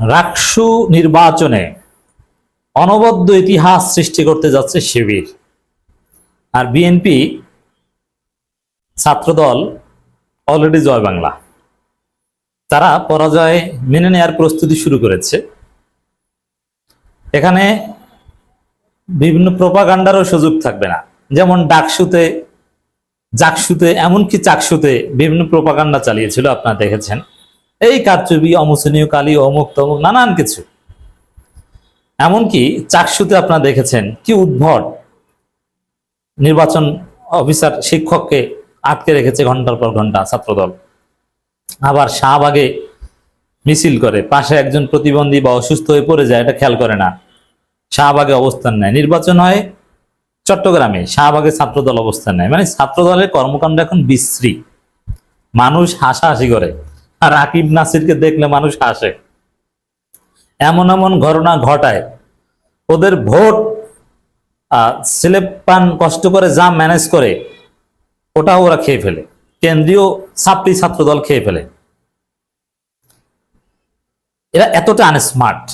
রাকসু নির্বাচনে অনবদ্য ইতিহাস সৃষ্টি করতে যাচ্ছে শিবির। আর বিএনপি ছাত্রদল অলরেডি জয় বাংলা। তারা পরাজয় মেনে নেয়ার প্রস্তুতি শুরু করেছে। এখানে বিভিন্ন প্রপাগান্ডারও সুযোগ থাকবে না। যেমন ডাকসুতে, জাকসুতে, এমনকি চাকসুতে বিভিন্ন প্রপাগান্ডা চালিয়েছিল, আপনারা দেখেছেন। এই কারচুবি অমোচনীয় কালী অমুক তমুক নানান কিছু। এমনকি চাকসুতে আপনারা দেখেছেন কি উদ্ভট নির্বাচন অফিসার, শিক্ষককে আটকে রেখেছে ঘণ্টার পর ঘণ্টা ছাত্রদল। আবার শাহবাগে মিছিল করে, পাশে একজন প্রতিবন্ধী বা অসুস্থ হয়ে পড়ে যায়, এটা খেয়াল করে না। শাহবাগে অবস্থান নেয়। নির্বাচন হয় চট্টগ্রামে, শাহবাগে ছাত্রদল অবস্থান নেয়। মানে ছাত্রদলের কর্মকাণ্ড এখন বিশ্রী। মানুষ হাসাহাসি করে। আর আকিব নাসিরকে দেখলে মানুষ হাসে। এমন এমন ঘটনা ঘটায়। ওদের ভোট ছেলে পান, কষ্ট করে যা ম্যানেজ করে, ওটাও ওরা খেয়ে ফেলে। কেন্দ্রীয় ছাত্রী ছাত্র দল খেয়ে ফেলে। এরা এতটা আনস্মার্ট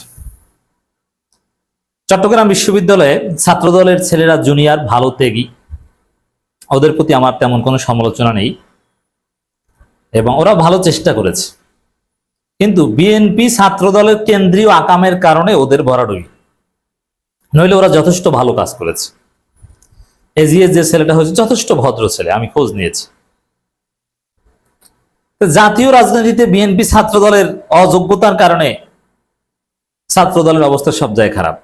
চট্টগ্রাম বিশ্ববিদ্যালয়ে ছাত্রদলের ছেলেরা জুনিয়র ভালো, তেগি। ওদের প্রতি আমার তেমন কোনো সমালোচনা নেই। এবং ওরা ভালো চেষ্টা করেছে। কিন্তু বিএনপি ছাত্র দলের কেন্দ্রীয় আকামের কারণে ওদের ভরাডুবি। নইলে ওরা যথেষ্ট ভালো কাজ করেছে। এজিএস যে ছেলেটা হয়েছে, যথেষ্ট ভদ্র ছেলে, আমি খোঁজ নিয়েছি। জাতীয় রাজনীতিতে বিএনপি ছাত্র দলের অযোগ্যতার কারণে ছাত্রদলের অবস্থা সব জায়গায় খারাপ।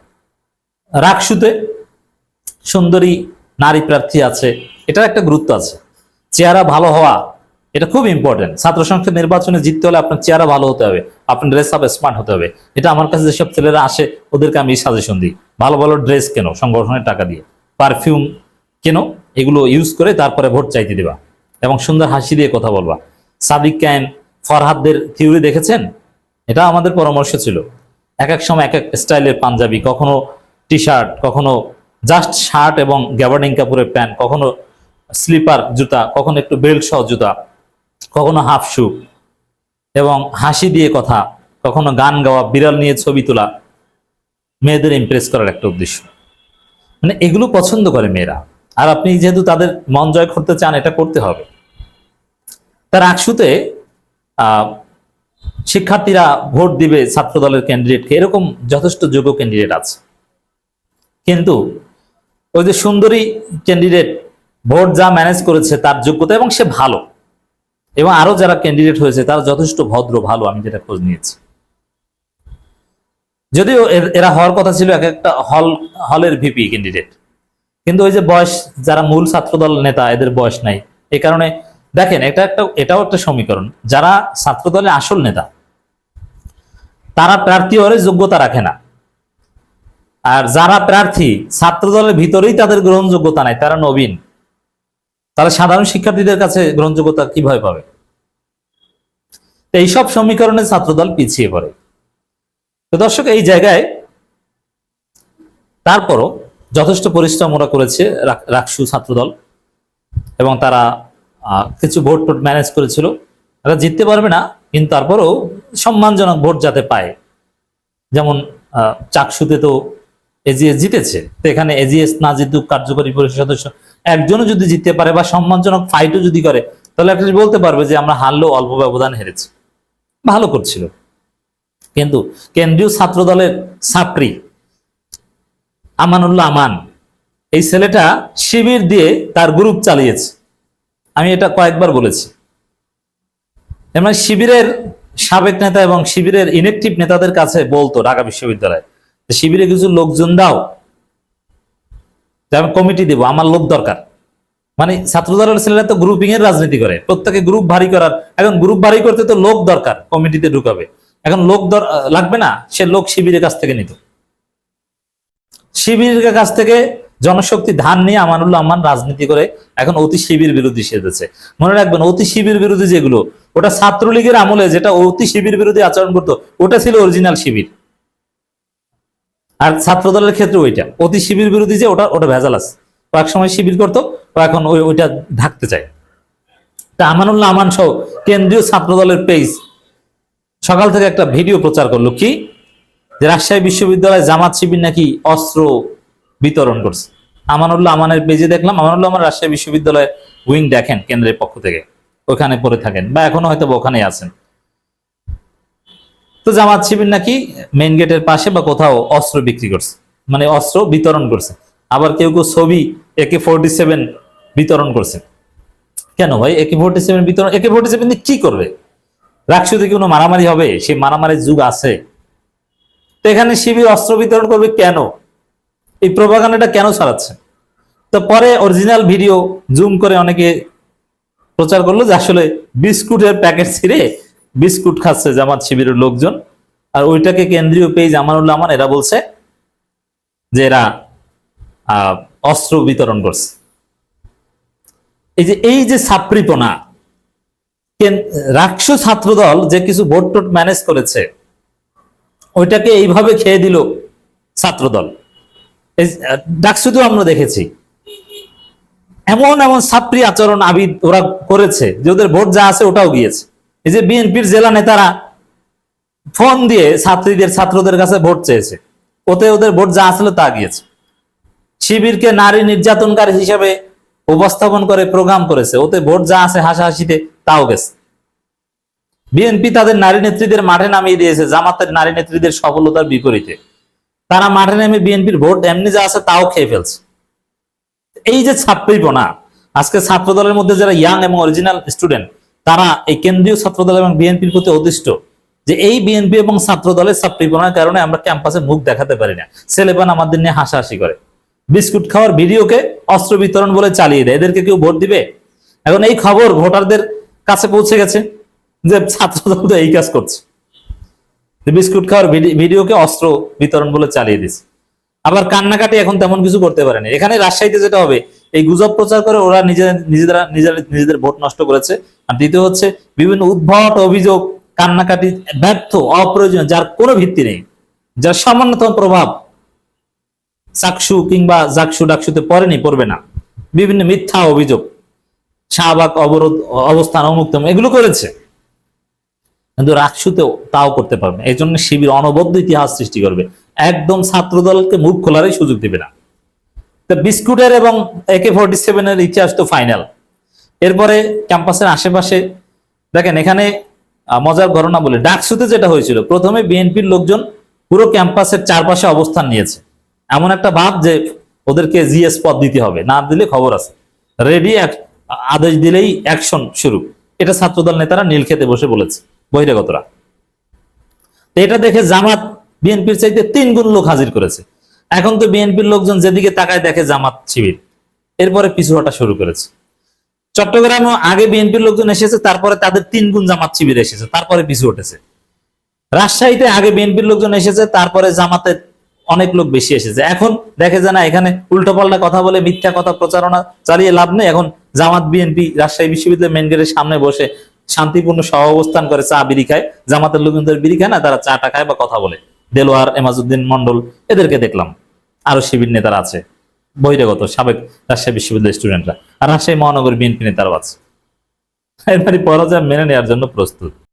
রাকসুতে সুন্দরী নারী প্রার্থী আছে, এটার একটা গুরুত্ব আছে। চেহারা ভালো হওয়া এটা খুব ইম্পর্টেন্ট ছাত্র সংসদ নির্বাচনে জিততে হলে আপনার চেহারা ভালো হতে হবে, আপনার ড্রেস আপ স্মার্ট হতে হবে। এটা আমার কাছে যেসব ছেলেরা আসে, ওদেরকে আমি সাজেশন দিই। ভালো ভালো ড্রেস কেন, সংগঠনের টাকা দিয়ে? পারফিউম কেন, এগুলো ইউজ করে তারপরে ভোট চাইতে দিবা এবং সুন্দর হাসি দিয়ে কথা বলবা। সাদিক ক্যান ফরহাদদের থিওরি দেখেছেন? এটা আমাদের পরামর্শ ছিল। এক এক সময় এক এক স্টাইলের পাঞ্জাবি, কখনো টি শার্ট কখনো জাস্ট শার্ট এবং গ্যাবার্ডিং কাপড়ের প্যান্ট, কখনো স্লিপার জুতা, কখনো একটু বেল্ট সহ জুতা। কখনো হাফ শু এবং হাসি দিয়ে কথা, কখনো গান গাওয়া, বিড়াল নিয়ে ছবি তোলা, মেয়েদের ইমপ্রেস করার একটা উদ্দেশ্য। মানে এগুলো পছন্দ করে মেয়েরা। আর আপনি যেহেতু তাদের মন জয় করতে চান, এটা করতে হবে। তার আকসুতে শিক্ষার্থীরা ভোট দিবে ছাত্র দলের ক্যান্ডিডেটকে এরকম যথেষ্ট যোগ্য ক্যান্ডিডেট আছে। কিন্তু ওই যে সুন্দরী ক্যান্ডিডেট ভোট যা ম্যানেজ করেছে, তার যোগ্যতা এবং সে ভালো। এবং আরও যারা ক্যান্ডিডেট হয়েছে, তারা যথেষ্ট ভদ্র, ভালো, আমি যেটা খোঁজ নিয়েছি। যদিও এরা হওয়ার কথা ছিল এক একটা হল, হলের ভিপি ক্যান্ডিডেট কিন্তু ওই যে বয়স, যারা মূল ছাত্রদল নেতা, এদের বয়স নাই। এই কারণে, দেখেন, এটা একটা, এটাও একটা সমীকরণ। যারা ছাত্রদলের আসল নেতা, তারা প্রার্থী হলে যোগ্যতা রাখে না। আর যারা প্রার্থী, ছাত্রদলের ভিতরেই তাদের গ্রহণযোগ্যতা নাই, তারা নবীন। তারা সাধারণ শিক্ষার্থীদের কাছে গ্রহণযোগ্যতা কীভাবে পাবে? এইসব সমীকরণে ছাত্রদল পিছিয়ে পড়ে। তো দর্শক, এই জায়গায় তারপরও যথেষ্ট পরিশ্রম ওরা করেছে রাক- রাকসু ছাত্রদল এবং তারা কিছু ভোট টোট ম্যানেজ করেছিল। তারা জিততে পারবে না, কিন্তু তারপরেও সম্মানজনক ভোট যাতে পায়। যেমন চাকসুতে তো এজিএস জিতেছে। তো এখানে এজিএস না জিতুক, কার্যকরী পরিষদ সদস্য একজনও যদি জিততে পারে বা সম্মানজনক ফাইটও যদি করে, তাহলে একটা বলতে পারবে যে আমরা হারলেও অল্প ব্যবধান হেরেছি। ভালো করছিল। কিন্তু কেন্দ্রীয় ছাত্র দলের ছাত্রী আমানুল্লাহ আমান, এই ছেলেটা শিবির দিয়ে তার গ্রুপ চালিয়েছে। আমি এটা কয়েকবার বলেছি। এর মানে শিবিরের সাবেক নেতা এবং শিবিরের ইনেকটিভ নেতাদের কাছে বলতো ঢাকা বিশ্ববিদ্যালয় শিবিরে কিছু লোকজন দাও। আমি কমিটি দেবো, আমার লোক দরকার। মানে ছাত্র দলের ছেলেরা তো গ্রুপিং এর রাজনীতি করে, প্রত্যেকে গ্রুপ ভারী করার। এখন গ্রুপ ভারী করতে তো লোক দরকার কমিটিতে ঢুকাবে। এখন লোক লাগবে না, সে লোক শিবিরের কাছ থেকে নিত শিবিরের কাছ থেকে জনশক্তি, ধান নিয়ে আমানুল্লাহ আমান রাজনীতি করে এখন অতি শিবির বিরোধী সেজেছে। মনে রাখবেন, অতি শিবির বিরোধী যেগুলো, ওটা ছাত্রলীগের আমলে যেটা অতি শিবির বিরোধী আচরণ করতো, ওটা ছিল অরিজিনাল শিবির। আর ছাত্র দলের ক্ষেত্রে ওইটা। অতি শিবির বিরোধী যে ওটা ওটা ভেজাল আছে। এক সময় শিবির করতো এখন ওই ওইটা ঢাকতে চায়। তা আমানুল্লাহ আমান সহ কেন্দ্রীয় ছাত্রদলের পেজ সকাল থেকে একটা ভিডিও প্রচার করল কি? যে রাজশাহী বিশ্ববিদ্যালয়ে জামাত শিবির নাকি অস্ত্র বিতরণ করছে। আমানুল্লাহ আমানের পেজে দেখলাম, আমানুল্লাহ আমার রাজশাহী বিশ্ববিদ্যালয়ে উইং দেখেন কেন্দ্রের পক্ষ থেকে। ওখানে পড়ে থাকেন বা এখনও হয়তো বা ওখানেই আছেন। তো জামাত শিবির নাকি মেন গেটের পাশে বা কোথাও অস্ত্র বিক্রি করছে। মানে অস্ত্র বিতরণ করছে। আবার কেউ কেউ ছবি একে ফোরটি সেভেন বিতরণ করছে। কেন ভাই? একে ফোরটি সেভেন বিতরণ একে ফোরটি সেভেন কি করবে? রাকসুতে কোনো মারামারি হবে? সেই মারামারির যুগ আছে। তো এখানে শিবির অস্ত্র বিতরণ করবে কেন? এই প্রভাগান্ডাটা কেন ছড়াচ্ছে? তো পরে অরিজিনাল ভিডিও জুম করে অনেকে প্রচার করল যে আসলে বিস্কুটের প্যাকেট ছিঁড়ে বিস্কুট খাচ্ছে জামাত শিবিরের লোকজন। আর ওইটাকে কেন্দ্রীয় পেজ আমানুল্লাহ আমান, এরা বলছে যে এরা অস্ত্র বিতরণ করছে। এই যে এই যে ছাত্রীপনা রাষ্ট্র ছাত্রদল যে কিছু ভোট টোট ম্যানেজ করেছে, ওইটাকে এইভাবে খেয়ে দিল ছাত্রদল। ডাকসুতেও আমরা দেখেছি। এমন এমন ছাত্রী আচরণ আবিদ ওরা করেছে, যে ওদের ভোট যা আছে ওটাও গিয়েছে। এই যে বিএনপির জেলা নেতারা ফোন দিয়ে ছাত্রীদের, ছাত্রদের কাছে ভোট চেয়েছে। ওতে ওদের ভোট যা আসলে তা গিয়েছে। শিবিরকে নারী নির্যাতনকারী হিসেবে উপস্থাপন করে প্রোগ্রাম করেছে। ওতে ভোট যা আছে হাসাহাসিতে তাও গেছে। বিএনপি তাদের নারী নেত্রীদের মাঠে নামিয়ে দিয়েছে, জামাতের নারী নেত্রীদের সফলতার বিপরীতে। তারা মাঠে নেমে বিএনপির ভোট এমনি যা আছে তাও খেয়ে ফেলছে। এই যে ছাত্রীপনা, আজকে ছাত্র দলের মধ্যে যারা ইয়াং এবং অরিজিনাল স্টুডেন্ট তারা এই কেন্দ্রীয় ছাত্র দল এবং বিএনপির প্রতি অদিষ্ট যে এই বিএনপি এবং ছাত্র দলের ছাত্রীপনার কারণে আমরা ক্যাম্পাসে মুখ দেখাতে পারি না। ছেলেপান আমাদের নিয়ে হাসাহাসি করে। বিস্কুট খাওয়ার ভিডিওকে অস্ত্র বিতরণ বলে চালিয়ে দেয়। এদেরকে কেউ ভোট দিবে? এখন এই খবর ভোটারদের কাছে পৌঁছে গেছে যে ছাত্র দল তো এই কাজ করছে। বিস্কুট খাওয়ার ভিডি- ভিডিওকে অস্ত্র বিতরণ বলে চালিয়ে দিচ্ছে আবার কান্নাকাটি এখন তেমন কিছু করতে পারেনি। এখানে রাজশাহীতে যেটা হবে, এই গুজব প্রচার করে ওরা নিজেদের নিজেরা নিজেদের ভোট নষ্ট করেছে। আর দ্বিতীয় হচ্ছে বিভিন্ন উদ্ভট অভিযোগ, কান্নাকাটি, ব্যর্থ, অপ্রয়োজনীয়, যার কোনো ভিত্তি নেই, যার সামান্যতম প্রভাব চাকসু কিংবা জাকসু ডাকসুতে পড়েনি, পড়বে না। বিভিন্ন মিথ্যা অভিযোগ, শাহবাগ অবরোধ, অবস্থান অমুক্তম এগুলো করেছে। কিন্তু রাকসুতেও তাও করতে পারবে এই জন্য শিবির অনবদ্য ইতিহাস সৃষ্টি করবে। একদম ছাত্রদলকে মুখ খোলারই সুযোগ দেবে না। বিস্কুটের এবং একে ফোর্টি সেভেনের ইতিহাস তো ফাইনাল এরপরে ক্যাম্পাসের আশেপাশে, দেখেন এখানে মজার ঘটনা বলে, ডাকসুতে যেটা হয়েছিল, প্রথমে বিএনপির লোকজন পুরো ক্যাম্পাসের চারপাশে অবস্থান নিয়েছে। এমন একটা ভাব যে ওদেরকে জিএস পদ দিতে হবে, না দিলে খবর আছে। রেডি আদেশ দিলেই অ্যাকশন শুরু। এটা ছাত্রদল নেতারা নীল খেতে বসে বলেছে, বহিরাগতরা। এটা দেখে জামাত বিএনপির চাইতে তিন গুণ লোক হাজির করেছে। এখন তো বিএনপির লোকজন যেদিকে তাকায় দেখে জামাত শিবির। এরপরে পিছু হটা শুরু করেছে। চট্টগ্রামে আগে বিএনপির লোকজন এসেছে, তারপরে তাদের তিন গুণ জামাত শিবির এসেছে, তারপরে পিছু উঠেছে। রাজশাহীতে আগে বিএনপির লোকজন এসেছে, তারপরে জামাতের অনেক লোক বেশি এসেছে। এখন দেখে যে না, এখানে উল্টোপাল্টা কথা বলে মিথ্যা কথা প্রচারণা চালিয়ে লাভ নেই। এখন জামাত বিএনপি রাজশাহী বিশ্ববিদ্যালয় মেন গেটের সামনে বসে শান্তিপূর্ণ সহ অবস্থান করে, চা বিড়ি খায়। জামাতের লোকজন বিড়ি খায় না, তারা চাটা খায় বা কথা বলে। দেলোয়ার এমাজুদ্দিন মন্ডল এদেরকে দেখলাম। আরও শিবির নেতারা আছে। বহিরাগত, সাবেক রাজশাহী বিশ্ববিদ্যালয়ের স্টুডেন্টরা আর রাজশাহী মহানগর বিএনপি নেতারাও আছে। এরপরে পরাজয় মেনে নেওয়ার জন্য প্রস্তুত।